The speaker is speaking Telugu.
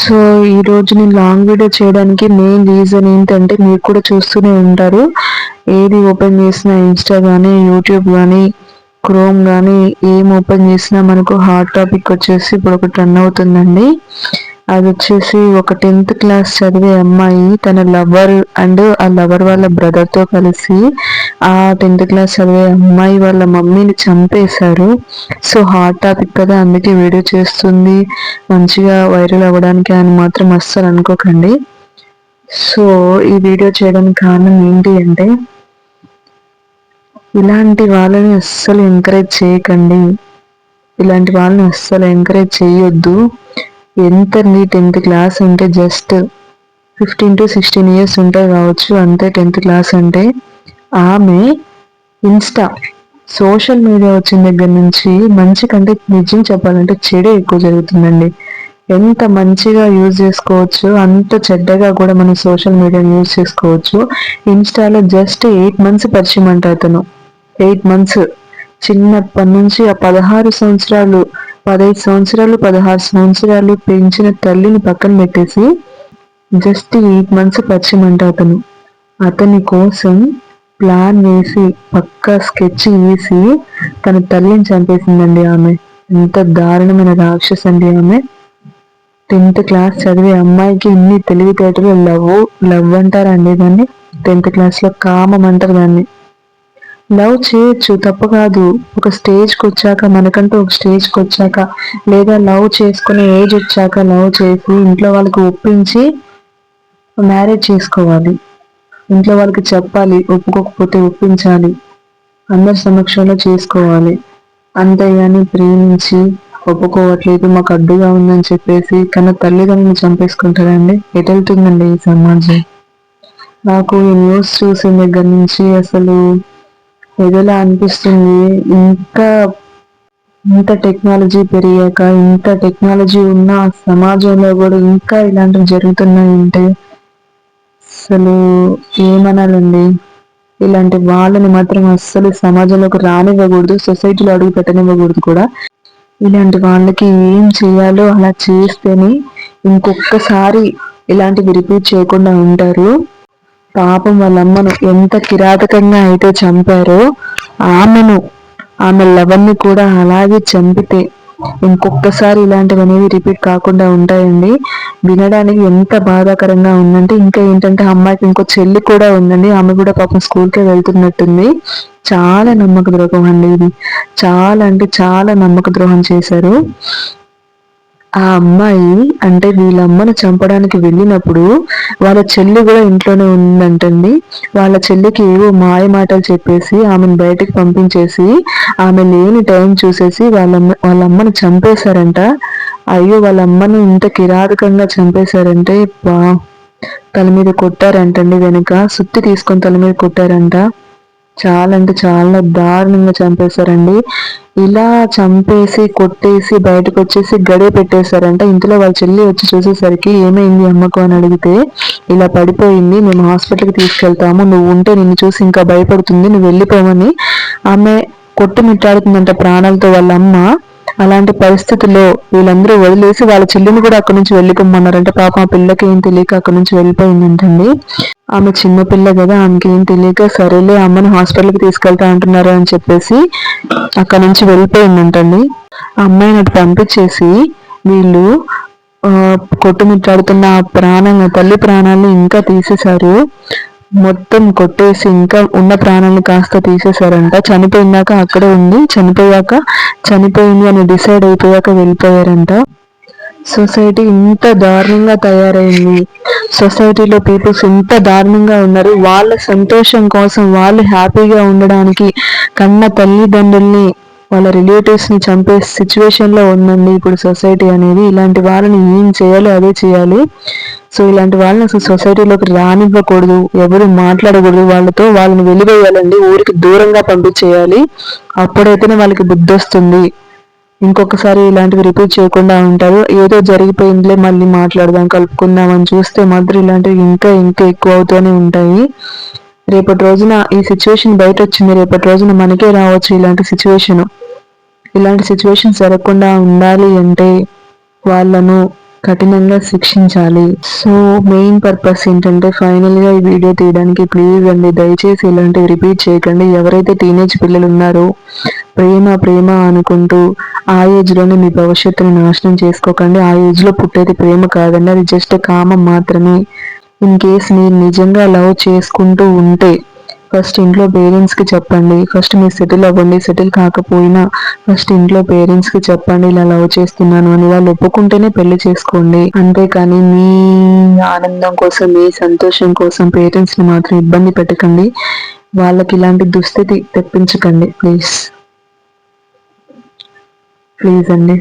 సో ఈ రోజు నేను లాంగ్ వీడియో చేయడానికి మెయిన్ రీజన్ ఏంటంటే మీరు కూడా చూస్తూనే ఉంటారు. ఏది ఓపెన్ చేసినా ఇన్స్టా కానీ యూట్యూబ్ కానీ క్రోమ్ కానీ ఏం ఓపెన్ చేసినా మనకు హాట్ టాపిక్ వచ్చేసి ఇప్పుడు ఒక టర్న్ అవుతుందండి. అది వచ్చేసి ఒక టెన్త్ క్లాస్ చదివే అమ్మాయి తన లవర్ అండ్ ఆ లవర్ వాళ్ళ బ్రదర్తో కలిసి ఆ టెన్త్ క్లాస్ చదివే అమ్మాయి వాళ్ళ మమ్మీని చంపేశారు. సో హాట్ టాపిక్ కదా అందుకే వీడియో చేస్తుంది. మంచిగా వైరల్ అవ్వడానికి అని మాత్రం అస్సలు అనుకోకండి. సో ఈ వీడియో చేయడానికి కారణం ఏంటి అంటే ఇలాంటి వాళ్ళని అస్సలు ఎంకరేజ్ చేయకండి. ఇలాంటి వాళ్ళని అస్సలు ఎంకరేజ్ చేయొద్దు. ఎంత నీ టెన్త్ క్లాస్ అంటే just fifteen to sixteen years ఉంటాయి కావచ్చు అంతే టెన్త్ క్లాస్ అంటే. ఆమె ఇన్స్టా సోషల్ మీడియా వచ్చిన దగ్గర నుంచి మంచి కంటే నిజం చెప్పాలంటే చెడే ఎక్కువ జరుగుతుందండి. ఎంత మంచిగా యూజ్ చేసుకోవచ్చు అంత చెడ్డగా కూడా మనం సోషల్ మీడియాని యూజ్ చేసుకోవచ్చు. ఇన్స్టాలో జస్ట్ ఎయిట్ మంత్స్ పరిచయం అంట అతను. Eight months. చిన్నప్పటి నుంచి ఆ పదహారు సంవత్సరాలు పదహైదు సంవత్సరాలు పదహారు సంవత్సరాలు పెంచిన తల్లిని పక్కన పెట్టేసి జస్ట్ ఎయిట్ మంత్స్ పరిచయం అంట అతను. అతని కోసం ప్లాన్ వేసి పక్కా స్కెచ్ వేసి తన తల్లిని చంపేసిందండి ఆమె. ఎంత దారుణమైన రాక్షస్ అండి ఆమె. టెన్త్ క్లాస్ చదివే అమ్మాయికి ఇన్ని తెలివితేటలు లవ్ లవ్ అంటారండి దాన్ని. టెన్త్ క్లాస్లో కామం అంటారు దాన్ని. లవ్ చేయొచ్చు తప్పు కాదు. ఒక స్టేజ్కి వచ్చాక మనకంటూ ఒక స్టేజ్కి వచ్చాక లేదా లవ్ చేసుకునే ఏజ్ వచ్చాక లవ్ చేసి ఇంట్లో వాళ్ళకి ఒప్పించి మ్యారేజ్ చేసుకోవాలి. ఇంట్లో వాళ్ళకి చెప్పాలి ఒప్పుకోకపోతే ఒప్పించాలి. అందరి సమక్షంలో చేసుకోవాలి. అంతేగాని ప్రేమించి ఒప్పుకోవట్లేదు మాకు అడ్డుగా ఉందని చెప్పేసి కన్నా తల్లిదండ్రులు చంపేసుకుంటారండి. ఎటెళ్తుందండి ఈ సమాజం. నాకు ఈ న్యూస్ చూసిన దగ్గర నుంచి అసలు ఎదలా అనిపిస్తుంది ఇంకా ఇంత టెక్నాలజీ పెరిగాక ఇంత టెక్నాలజీ ఉన్న సమాజంలో కూడా ఇంకా ఇలాంటివి జరుగుతున్నాయంటే అసలు ఏమనాలండి? ఇలాంటి వాళ్ళని మాత్రం అస్సలు సమాజంలోకి రానివ్వకూడదు సొసైటీలో అడుగు పెట్టనివ్వకూడదు కూడా. ఇలాంటి వాళ్ళకి ఏం చేయాలో అలా చేస్తేనే ఇంకొకసారి ఇలాంటివి రిపీట్ చేయకుండా ఉంటారు. పాపం వాళ్ళమ్మను ఎంత కిరాతకంగా అయితే చంపారో ఆమెను ఆమె లవన్ని కూడా అలాగే చంపితే ఇంకొకసారి ఇలాంటివి అనేవి రిపీట్ కాకుండా ఉంటాయండి. వినడానికి ఎంత బాధాకరంగా ఉందంటే ఇంకా ఏంటంటే అమ్మాయికి ఇంకో చెల్లి కూడా ఉందండి. ఆమె కూడా పాపం స్కూల్కే వెళ్తున్నట్టుంది. చాలా నమ్మక ద్రోహం అండి ఇది. చాలా అంటే చాలా నమ్మక ద్రోహం చేశారు. ఆ అమ్మాయి అంటే వీళ్ళమ్మను చంపడానికి వెళ్ళినప్పుడు వాళ్ళ చెల్లి కూడా ఇంట్లోనే ఉందంటండి. వాళ్ళ చెల్లికి ఏవో మాయ మాటలు చెప్పేసి ఆమెను బయటకు పంపించేసి ఆమె లేని టైం చూసేసి వాళ్ళమ్మ వాళ్ళమ్మను చంపేశారంట. అయ్యో వాళ్ళ అమ్మను ఇంత కిరాతకంగా చంపేశారంటే బా తల మీద కొట్టారంటండి వెనుక. సుత్తి తీసుకొని తల మీద కొట్టారంట. చాలా అంటే చాలా దారుణంగా చంపేశారండి. ఇలా చంపేసి కొట్టేసి బయటకు వచ్చేసి గడే పెట్టేశారంట. ఇంట్లో వాళ్ళ చెల్లి వచ్చి చూసేసరికి ఏమైంది అమ్మకు? అని అడిగితే ఇలా పడిపోయింది మేము హాస్పిటల్కి తీసుకెళ్తాము. నువ్వు ఉంటే నిన్ను చూసి ఇంకా భయపడుతుంది నువ్వు వెళ్ళిపోమని ఆమె కొట్టుమిట్టాడుతుందంట ప్రాణాలతో వాళ్ళ అమ్మ. అలాంటి పరిస్థితుల్లో వీళ్ళందరూ వదిలేసి వాళ్ళ చెల్లిని కూడా అక్కడి నుంచి వెళ్ళిపోమన్నారంటే. పాప ఆ పిల్లకి ఏం తెలియక అక్కడి నుంచి వెళ్ళిపోయిందంటండి. ఆమె చిన్నపిల్ల కదా ఆమెకి ఏం తెలియక సరేలే అమ్మని హాస్పిటల్కి తీసుకెళ్తా అంటున్నారు అని చెప్పేసి అక్కడ నుంచి వెళ్ళిపోయిందంటండి. ఆ అమ్మాయిని అటు పంపించేసి వీళ్ళు కొట్టుమిట్టాడుతున్న ప్రాణాలను తల్లి ప్రాణాలను ఇంకా తీసేశారు. మొత్తం కొట్టేసి ఇంకా ఉన్న ప్రాణాలను కాస్త తీసేశారంట. చనిపోయినాక అక్కడే ఉంది. చనిపోయాక చనిపోయింది అని డిసైడ్ అయిపోయాక వెళ్ళిపోయారంట. సొసైటీ ఇంత దారుణంగా తయారైంది. సొసైటీలో పీపుల్స్ ఇంత దారుణంగా ఉన్నారు. వాళ్ళ సంతోషం కోసం వాళ్ళు హ్యాపీగా ఉండడానికి కన్న తల్లిదండ్రుల్ని వాళ్ళ రిలేటివ్స్ని చంపే సిచ్యువేషన్లో ఉందండి. ఇప్పుడు సొసైటీ అనేది ఇలాంటి వాళ్ళని ఏం చేయాలో అదే చేయాలి. సో ఇలాంటి వాళ్ళని అసలు సొసైటీలోకి రానివ్వకూడదు. ఎవరు మాట్లాడకూడదు. వాళ్ళతో వాళ్ళని వెలివేయాలండి. ఊరికి దూరంగా పంపించేయాలి. అప్పుడైతేనే వాళ్ళకి బుద్ధి వస్తుంది. ఇంకొకసారి ఇలాంటివి రిపీట్ చేయకుండా ఉంటారు. ఏదో జరిగిపోయిందిలే మళ్ళీ మాట్లాడదాం కలుపుకుందాం అని చూస్తే మాత్రం ఇలాంటివి ఇంకా ఇంకా ఎక్కువ అవుతూనే ఉంటాయి. రేపటి రోజున ఈ సిచ్యువేషన్ బయట వచ్చింది రేపటి రోజున మనకే రావచ్చు ఇలాంటి సిచ్యువేషను ఇలాంటి సిచ్యువేషన్ జరగకుండా ఉండాలి అంటే వాళ్ళను కఠినంగా శిక్షించాలి. సో మెయిన్ పర్పస్ ఏంటంటే ఫైనల్గా ఈ వీడియో తీయడానికి ప్లీజ్ అండి దయచేసి ఇలాంటివి రిపీట్ చేయకండి. ఎవరైతే టీనేజ్ పిల్లలు ఉన్నారో ప్రేమ ప్రేమ అనుకుంటూ ఆ ఏజ్లోనే మీ భవిష్యత్తుని నాశనం చేసుకోకండి. ఆ ఏజ్లో పుట్టేది ప్రేమ కాదండి. అది జస్ట్ కామం మాత్రమే. ఇన్ కేస్ మీరు నిజంగా లవ్ చేసుకుంటూ ఉంటే ఫస్ట్ ఇంట్లో పేరెంట్స్కి చెప్పండి. ఫస్ట్ మీరు సెటిల్ అవ్వండి. సెటిల్ కాకపోయినా ఫస్ట్ ఇంట్లో పేరెంట్స్కి చెప్పండి ఇలా లవ్ చేస్తున్నాను అని. వాళ్ళు ఒప్పుకుంటేనే పెళ్ళి చేసుకోండి. అంతేకాని మీ ఆనందం కోసం మీ సంతోషం కోసం పేరెంట్స్ని మాత్రం ఇబ్బంది పెట్టకండి. వాళ్ళకి ఇలాంటి దుస్థితి తెప్పించకండి. ప్లీజ్ ప్లీజ్ అండి.